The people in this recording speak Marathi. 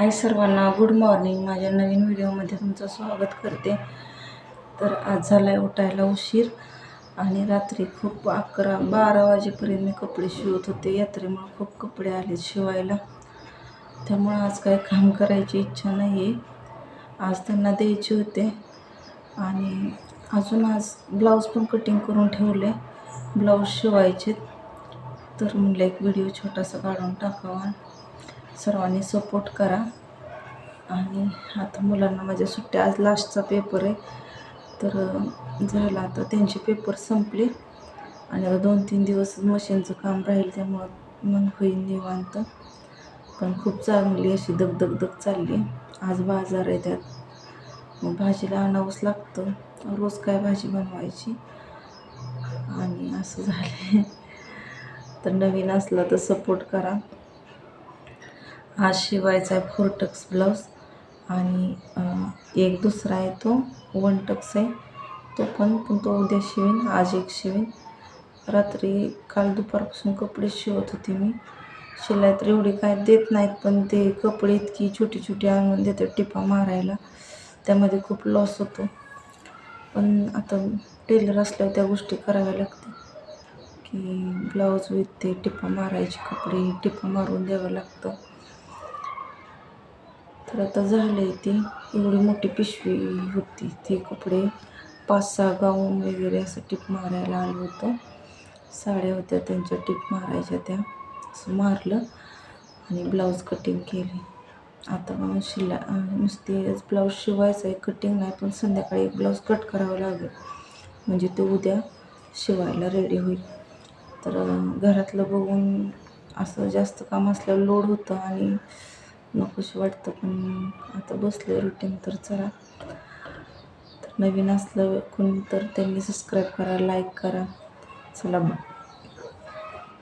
हाय सर्वांना गुड मॉर्निंग माझ्या नवीन व्हिडिओमध्ये तुमचं स्वागत करते. तर आज झाला आहे उठायला उशीर आणि रात्री खूप अकरा बारा वाजेपर्यंत मी कपडे शिवत होते. यात्रेमुळे खूप कपडे आले शिवायला. त्यामुळं आज काही काम करायची इच्छा नाही आहे आज त्यांना द्यायचे होते. आणि अजून आज ब्लाऊज पण कटिंग करून ठेवले ब्लाऊज शिवायचे तर म्हणलं एक व्हिडिओ छोटासा काढून टाकावा. सर्वांनी सपोर्ट करा. आणि आता मुलांना माझ्या सुट्ट्या आज लास्टचा पेपर आहे. तर झाला आता त्यांचे पेपर संपले. आणि आता दोन तीन दिवस मशीनचं काम राहील त्यामुळं मन होईल निवांत. पण खूप चांगली अशी दगदग दग चालली आहे. आज बाजार आहे त्यात. मग भाजीला आणावंच लागतं. रोज काय भाजी बनवायची? आणि असं झालं तर नवीन असलं तर सपोर्ट करा. हा शिवायचा आहे फोर टक्स ब्लाऊज आणि एक दुसरा आहे तो वन टक्स आहे. तो पण पण तो उद्या शिवेन आज एक शिवेन. रात्री काल दुपारपासून कपडे शिवत होते मी. शिलाई तर एवढी काय देत नाहीत पण ते कपडे इतकी छोटी छोटी आणून देतात टिपा मारायला. त्यामध्ये खूप लॉस होतो. पण आता टेलर असल्यावर त्या गोष्टी कराव्या लागतात की ब्लाऊज विथ ते टिपा मारायचे कपडे टिपा मारून द्यावं लागतं. तर आता झाले ती. एवढी मोठी पिशवी होती. ती कपडे पाच सहा गाऊन वगैरे असं टिप मारायला आलं होतं. साड्या होत्या त्यांच्या टिप मारायच्या त्या. असं मारलं आणि ब्लाऊज कटिंग केली. आता मग शिला अं, ब्लाऊज शिवायचं आहे कटिंग नाही पण संध्याकाळी एक ब्लाऊज कट करावं लागेल. म्हणजे ते उद्या शिवायला रेडी होईल. तर घरातलं बघून असं जास्त काम असल्यावर लोड होतं आणि नकोशी वाटतं पण आता बसलं रुटीन तर चला तर नवीन असलं कोणी तर त्यांनी सबस्क्राईब करा लाईक करा. चला